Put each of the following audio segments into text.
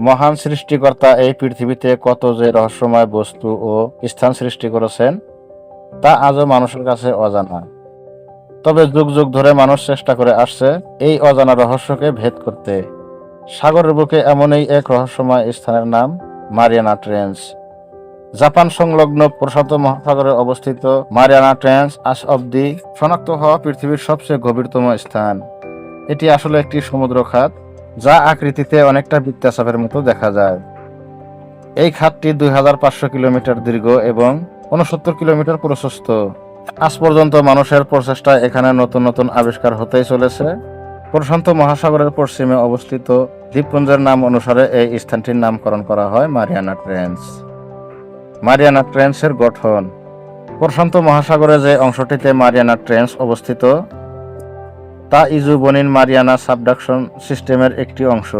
মহান সৃষ্টিকর্তা এই পৃথিবীতে কত যে রহস্যময় বস্তু ও স্থান সৃষ্টি করেছেন, তা আজও মানুষের কাছে অজানা। তবে যুগ যুগ ধরে মানুষ চেষ্টা করে আসছে এই অজানা রহস্যকে ভেদ করতে। সাগরের বুকে এমনই এক রহস্যময় স্থানের নাম মারিয়ানা ট্রেন্স। জাপান সংলগ্ন প্রশান্ত মহাসাগরে অবস্থিত মারিয়ানা ট্রেন্স আজ অব্দি শনাক্ত হওয়া পৃথিবীর সবচেয়ে গভীরতম স্থান। এটি আসলে একটি সমুদ্র খাত। যা আকৃতিতে অনেকটা বৃত্তাচাপের মতো দেখা যায়। এই খাতটি দুই হাজার পাঁচশো কিলোমিটার দীর্ঘ এবং উনসত্তর কিলোমিটার প্রশস্ত। আজ পর্যন্ত মানুষের প্রচেষ্টায় এখানে নতুন নতুন আবিষ্কার হতেই চলেছে। প্রশান্ত মহাসাগরের পশ্চিমে অবস্থিত দ্বীপপুঞ্জের নাম অনুসারে এই স্থানটির নামকরণ করা হয় মারিয়ানা ট্রেন্স। মারিয়ানা ট্রেন্সের গঠন। প্রশান্ত মহাসাগরে যে অংশটিতে মারিয়ানা ট্রেন্স অবস্থিত তা ইজু বনিন মারিয়ানা সাবডাকশন সিস্টেমের একটি অংশ।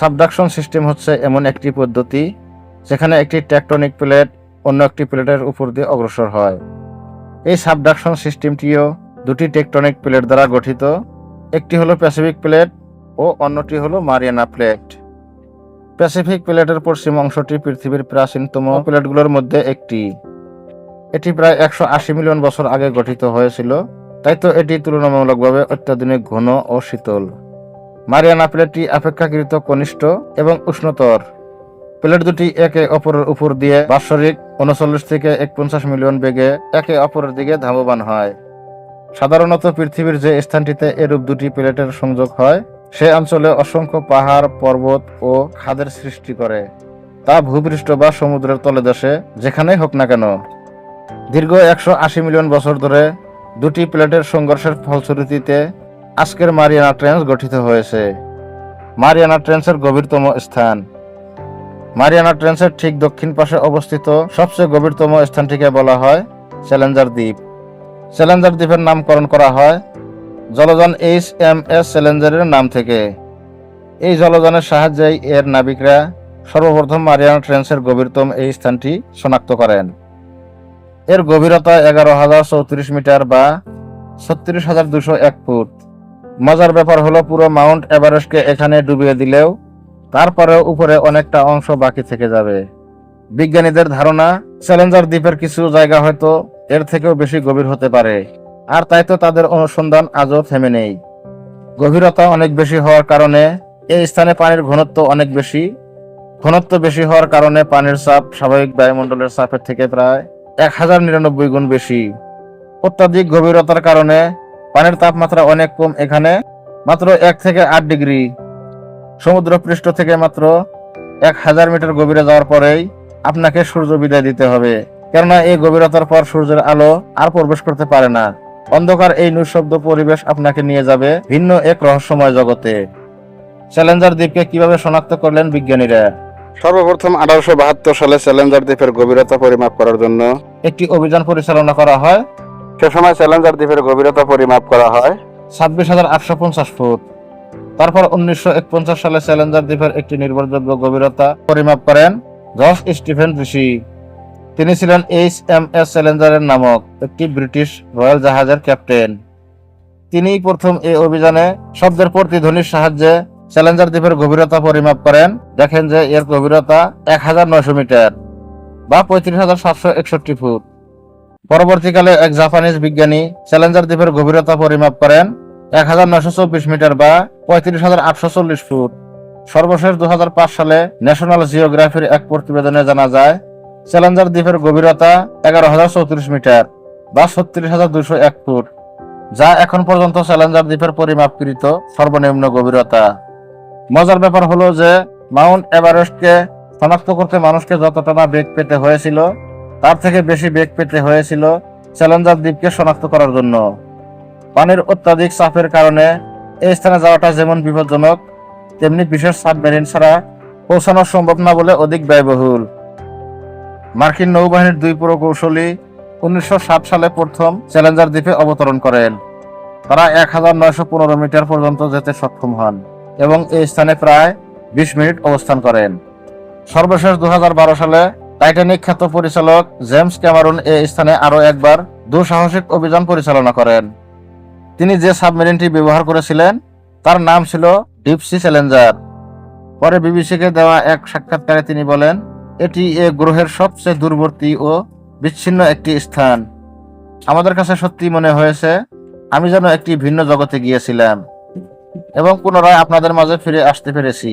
সাবডাকশন সিস্টেম হচ্ছে এমন একটি পদ্ধতি যেখানে একটি টেকটনিক প্লেট অন্য একটি প্লেটের উপর দিয়ে অগ্রসর হয়। এই সাবডাকশন সিস্টেমটিও দুটি টেকটনিক প্লেট দ্বারা গঠিত, একটি হলো প্যাসিফিক প্লেট ও অন্যটি হলো মারিয়ানা প্লেট। প্যাসিফিক প্লেটের পশ্চিম অংশটি পৃথিবীর প্রাচীনতম প্লেটগুলোর মধ্যে একটি। এটি প্রায় একশো আশি মিলিয়ন বছর আগে গঠিত হয়েছিল। তাই তো এটি তুলনামূলকভাবে অত্যাধুনিক, ঘন ও শীতল। মারিয়ানা প্লেটটি অপেক্ষাকৃত কনিষ্ঠ এবং উষ্ণতর। প্লেট দুটি একে অপরের উপর দিয়ে বাৎসরিক উনচল্লিশ থেকে একপঞ্চাশ মিলিয়ন বেগে একে অপরের দিকে ধাবমান হয়। সাধারণত পৃথিবীর যে স্থানটিতে এরূপ দুটি প্লেটের সংযোগ হয়, সে অঞ্চলে অসংখ্য পাহাড়, পর্বত ও খাদের সৃষ্টি করে। তা ভূপৃষ্ঠ বা সমুদ্রের তলদেশে, যেখানেই হোক না কেন। দীর্ঘ একশো আশি মিলিয়ন বছর ধরে দুটি প্লেটের সংঘর্ষের ফলশ্রুতিতে আজকের মারিয়ানা ট্রেন্স গঠিত হয়েছে। মারিয়ানা ট্রেন্সের গভীরতম স্থান। মারিয়ানা ট্রেন্সের ঠিক দক্ষিণ পাশে অবস্থিত সবচেয়ে গভীরতম স্থানটিকে বলা হয় চ্যালেঞ্জার দ্বীপ। চ্যালেঞ্জার দ্বীপের নামকরণ করা হয় জলযান এইচ এম এস চ্যালেঞ্জারের নাম থেকে। এই জলযানের সাহায্যেই এর নাবিকরা সর্বপ্রথম মারিয়ানা ট্রেন্সের গভীরতম এই স্থানটি শনাক্ত করেন। এর গভীরতা এগারো হাজার চৌত্রিশ মিটার বা ছত্রিশ হাজার দুশো এক ফুট। মজার ব্যাপার হলো পুরো মাউন্ট এভারেস্টকে এখানে ডুবিয়ে দিলেও তারপরেও উপরে অনেকটা অংশ বাকি থেকে যাবে। বিজ্ঞানীদের ধারণা, চ্যালেঞ্জার দ্বীপের কিছু জায়গা হয়তো এর থেকেও বেশি গভীর হতে পারে। আর তাই তো তাদের অনুসন্ধান আজও থেমে নেই। গভীরতা অনেক বেশি হওয়ার কারণে এই স্থানে পানির ঘনত্ব অনেক বেশি। ঘনত্ব বেশি হওয়ার কারণে পানির চাপ স্বাভাবিক বায়ুমণ্ডলের চাপের থেকে প্রায় এক হাজার নিরানব্বই গুণ বেশি। অত্যাধিক গভীরতার কারণে পানির তাপমাত্রা অনেক কম এখানে, মাত্র এক থেকে আট ডিগ্রি। সমুদ্র পৃষ্ঠ থেকে মাত্র এক হাজার মিটার গভীরে যাওয়ার পরেই আপনাকে সূর্য বিদায় দিতে হবে। কেননা এই গভীরতার পর সূর্যের আলো আর প্রবেশ করতে পারে না। অন্ধকার এই নিঃশব্দ পরিবেশ আপনাকে নিয়ে যাবে ভিন্ন এক রহস্যময় জগতে। চ্যালেঞ্জার দ্বীপকে কীভাবে শনাক্ত করলেন বিজ্ঞানীরা? সর্বপ্রথম আঠারোশো বাহাত্তর সালে চ্যালেঞ্জার দ্বীপের গভীরতা পরিমাপ করার জন্য একটি অভিযান পরিচালনা করা হয়। সে সময় চ্যালেঞ্জার দ্বীপের গভীরতা পরিমাপ করা হয়। ছাব্বিশ হাজার আটশো পঞ্চাশ ফুট। তারপর উনিশশো একপঞ্চাশ সালে চ্যালেঞ্জার দ্বীপের একটি নির্ভরযোগ্য গভীরতা পরিমাপ করেন জর্জ স্টিফেন ঋষি তিনি ছিলেন এইচ এম এস চ্যালেঞ্জারের নামক একটি ব্রিটিশ রয়্যাল জাহাজের ক্যাপ্টেন। তিনিই প্রথম এই অভিযানে শব্দের প্রতিধ্বনির সাহায্যে চ্যালেঞ্জার দ্বীপের গভীরতা পরিমাপ করেন। দেখেন যে এর গভীরতা এক হাজার নয়শো মিটার বা পঁয়ত্রিশ হাজার সাতশো একষট্টি ফুট। পরবর্তীকালে এক জাপানিজ বিজ্ঞানী চ্যালেঞ্জার দ্বীপের গভীরতা পরিমাপ করেন এক হাজার নয়শো চব্বিশ মিটার বা পঁয়ত্রিশ হাজার আটশো চল্লিশ ফুট। সর্বশেষ দু সালে ন্যাশনাল জিওগ্রাফির এক প্রতিবেদনে জানা যায় চ্যালেঞ্জার দ্বীপের গভীরতা এগারো হাজার চৌত্রিশ মিটার বা ছত্রিশ হাজার দুশো এক ফুট, যা এখন পর্যন্ত চ্যালেঞ্জার দ্বীপের পরিমাপকৃত সর্বনিম্ন গভীরতা। মজার ব্যাপার হলো যে, মাউন্ট এভারেস্টকে শনাক্ত করতে মানুষকে যতটা না বেগ পেতে হয়েছিল, তার থেকে বেশি বেগ পেতে হয়েছিল চ্যালেঞ্জার দ্বীপকে শনাক্ত করার জন্য। পানির অত্যাধিক চাপের কারণে এই স্থানে যাওয়াটা যেমন বিপজ্জনক, তেমনি বিশেষ সাবমেরিন ছাড়া পৌঁছানো সম্ভব না বলে অধিক ব্যয়বহুল। মার্কিন নৌবাহিনীর দুই প্রকৌশলী উনিশশো সালে প্রথম চ্যালেঞ্জার দ্বীপে অবতরণ করেন। তারা এক হাজার নয়শো পনেরো মিটার পর্যন্ত যেতে সক্ষম হন। এবং এই স্থানে প্রায় বিশ মিনিট অবস্থান করেন। সর্বশেষ দু হাজার বারো সালে টাইটানিক খ্যাত পরিচালক জেমস ক্যামারুন এই স্থানে আরও একবার দুঃসাহসিক অভিযান পরিচালনা করেন। তিনি যে সাবমেরিনটি ব্যবহার করেছিলেন, তার নাম ছিল ডিপসি চ্যালেঞ্জার। পরে বিবিসিকে দেওয়া এক সাক্ষাৎকারে তিনি বলেন, এটি এ গ্রহের সবচেয়ে দূরবর্তী ও বিচ্ছিন্ন একটি স্থান। আমাদের কাছে সত্যি মনে হয়েছে, আমি যেন একটি ভিন্ন জগতে গিয়েছিলাম। এবং পুনরায় আপনাদের মাঝে ফিরে আসতে পেরেছি।